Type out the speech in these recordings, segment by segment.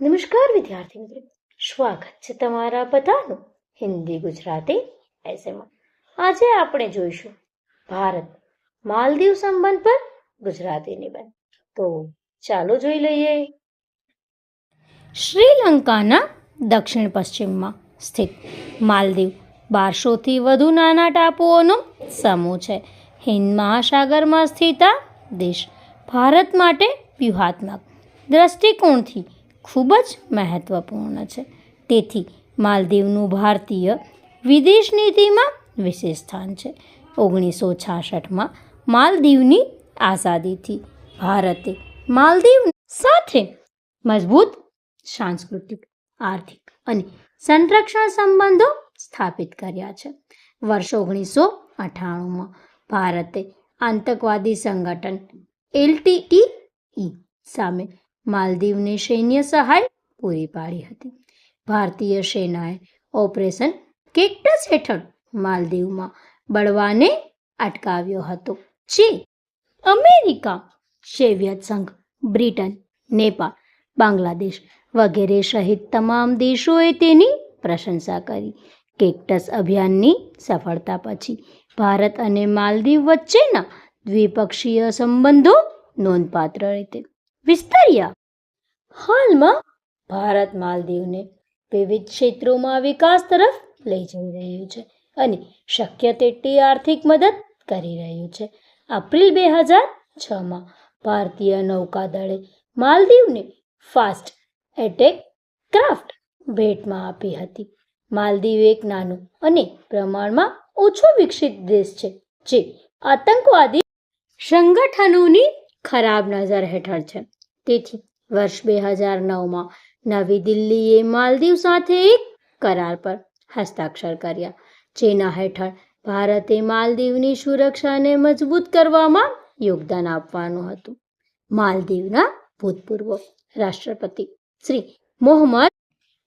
નમસ્કાર વિદ્યાર્થી મિત્રો સ્વાગત છે તમારા બધાનું હિન્દી ગુજરાતી એસેમાં આજે આપણે જોઈશું ભારત માલદીવ સંબંધ પર ગુજરાતી નિબંધ. તો ચાલો જોઈ લઈએ. શ્રીલંકાના દક્ષિણ પશ્ચિમમાં સ્થિત માલદીવ બારસોથી વધુ નાના ટાપુઓનો સમૂહ છે. હિન્દ મહાસાગરમાં સ્થિત આ દેશ ભારત માટે વ્યૂહાત્મક દ્રષ્ટિકોણથી ખૂબ જ મહત્વપૂર્ણ છે. તેથી માલદીવનું ભારતીય વિદેશ નીતિમાં વિશેષ સ્થાન છે. ઓગણીસો છાસઠમાં માલદીવની આઝાદીથી ભારતે માલદીવ સાથે મજબૂત સાંસ્કૃતિક, આર્થિક અને સંરક્ષણ સંબંધો સ્થાપિત કર્યા છે. વર્ષ ઓગણીસો અઠ્ઠાણુંમાં ભારતે આતંકવાદી સંગઠન એલટીટીઈ સામે માલદીવને સૈન્ય સહાય પૂરી પાડી હતી. ભારતીય સેનાએ ઓપરેશન કેક્ટસ હેઠળ માલદીવમાં બળવાને અટકાવ્યો હતો. જે અમેરિકા, સોવિયત સંઘ, બ્રિટન, નેપાળ, બાંગ્લાદેશ વગેરે સહિત તમામ દેશોએ તેની પ્રશંસા કરી. કેક્ટસ અભિયાનની સફળતા પછી ભારત અને માલદીવ વચ્ચેના દ્વિપક્ષીય સંબંધો નોંધપાત્ર રીતે વિસ્તર્યા. હાલમાં ભારત માલદીવને વિવિધ ક્ષેત્રોમાં વિકાસ તરફ લઈ જઈ રહ્યું છે અને શક્ય તેટલી આર્થિક મદદ કરી રહ્યું છે. એપ્રિલ બે હજાર છમાં ભારતીય નૌકાદળે માલદીવને ફાસ્ટ એટેક ક્રાફ્ટ ભેટમાં આપી હતી. માલદીવ એક નાનો અને પ્રમાણમાં ઓછો વિકસિત દેશ છે, જે આતંકવાદી સંગઠનોની ખરાબ નજર હેઠળ છે. તેથી વર્ષ બે હજાર નવમાં નવી દિલ્હીએ માલદીવ સાથે એક કરાર પર હસ્તાક્ષર કર્યા, જેના હેઠળ ભારતે માલદીવની સુરક્ષાને મજબૂત કરવામાં યોગદાન આપવાનું હતું. માલદીવના ભૂતપૂર્વ રાષ્ટ્રપતિ શ્રી મોહમ્મદ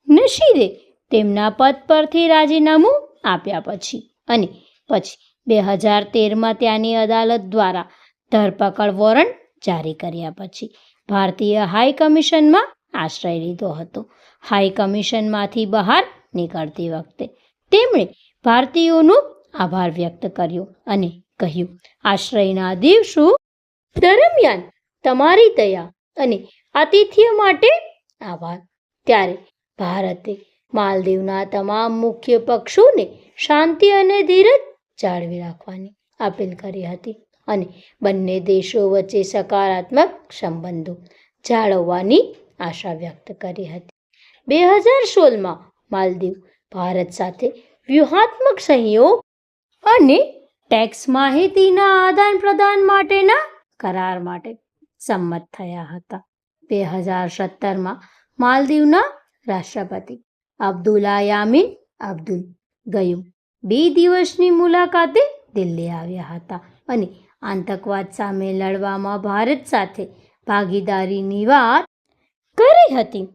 નશીદે તેમના પદ પરથી રાજીનામું આપ્યા પછી અને પછી બે હજાર તેરમાં ત્યાંની અદાલત દ્વારા ધરપકડ વોરંટ જારી કર્યા પછી ભારતીય હાઈ કમિશનમાં આશ્રય લીધો હતો. હાઈ કમિશનમાંથી બહાર નીકળતી વખતે તેમણે ભારતીયોનો આભાર વ્યક્ત કર્યો અને કહ્યું, આશ્રયના દિવસો દરમિયાન તમારી દયા અને આતિથ્ય માટે આભાર. ત્યારે ભારતે માલદીવના તમામ મુખ્ય પક્ષોને શાંતિ અને ધીરજ જાળવી રાખવાની અપીલ કરી હતી. અને બંને દેશો વચ્ચે સકારાત્મક સંબંધો જાળવવાની આશા વ્યક્ત કરી હતી. બે હજાર સોળમાં માલદીવ ભારત સાથે વ્યૂહાત્મક સહયોગ અને ટેક્સ માહિતીના આદાન પ્રદાન માટેના કરાર માટે સંમત થયા હતા. બે હજાર સત્તરમાં માલદીવના રાષ્ટ્રપતિ અબ્દુલ્લા યામીન અબ્દુલ ગયું. બે દિવસની મુલાકાતે દિલ્હી આવ્યા હતા અને આતંકવાદ સામે લડવામાં ભારત સાથે ભાગીદારીની વાત કરી હતી.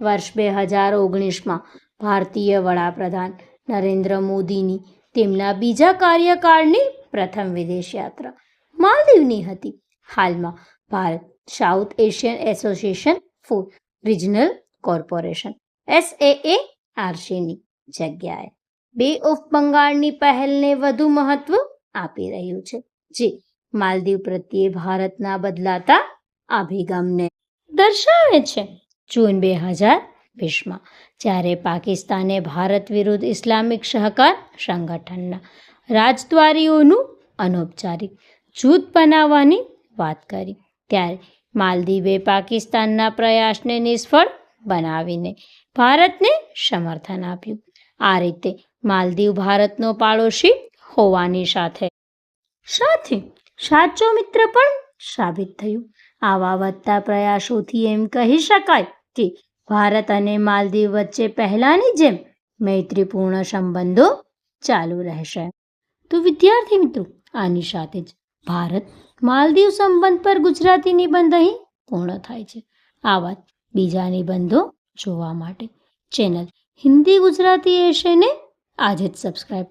વર્ષ બે હજાર ઓગણીસમાં ભારતીય વડાપ્રધાન નરેન્દ્ર મોદીની તેમના બીજા કાર્યકાળની પ્રથમ વિદેશ યાત્રા માલદીવની હતી. હાલમાં Bharat South Asian Association for Regional Corporation SAA આરસીની જગ્યાએ. બે ઓફ બંગાળની પહેલને વધુ મહત્વ આપી રહ્યું છે, જે માલદીવ પ્રત્યે ભારતના બદલાતા અભિગમને દર્શાવે છે. જૂન બે હજાર વીસમાં, જ્યારે પાકિસ્તાને ભારત વિરુદ્ધ ઇસ્લામિક સહકાર સંગઠનના રાજદ્વારીઓનું અનૌપચારિક જૂથ બનાવવાની વાત કરી, ત્યારે માલદીવે પાકિસ્તાનના પ્રયાસને નિષ્ફળ બનાવીને ભારતને સમર્થન આપ્યું. આ રીતે માલદીવ ભારતનો પાડોશી હોવાની સાથે સાથે સાચો મિત્ર પણ સાબિત થયું. આવા વધતા પ્રયાસોથી એમ કહી શકાય કે ભારત અને માલદીવ વચ્ચે પહેલાંની જેમ મૈત્રીપૂર્ણ સંબંધો ચાલુ રહેશે. તો વિદ્યાર્થી મિત્રો, આની સાથે જ ભારત, માલદીવ સંબંધ પર ગુજરાતી નિબંધ અહીં પૂર્ણ થાય છે. આ વાત બીજા નિબંધો જોવા માટે ચેનલ હિન્દી ગુજરાતી એશિયને આજે જ સબસ્ક્રાઈબ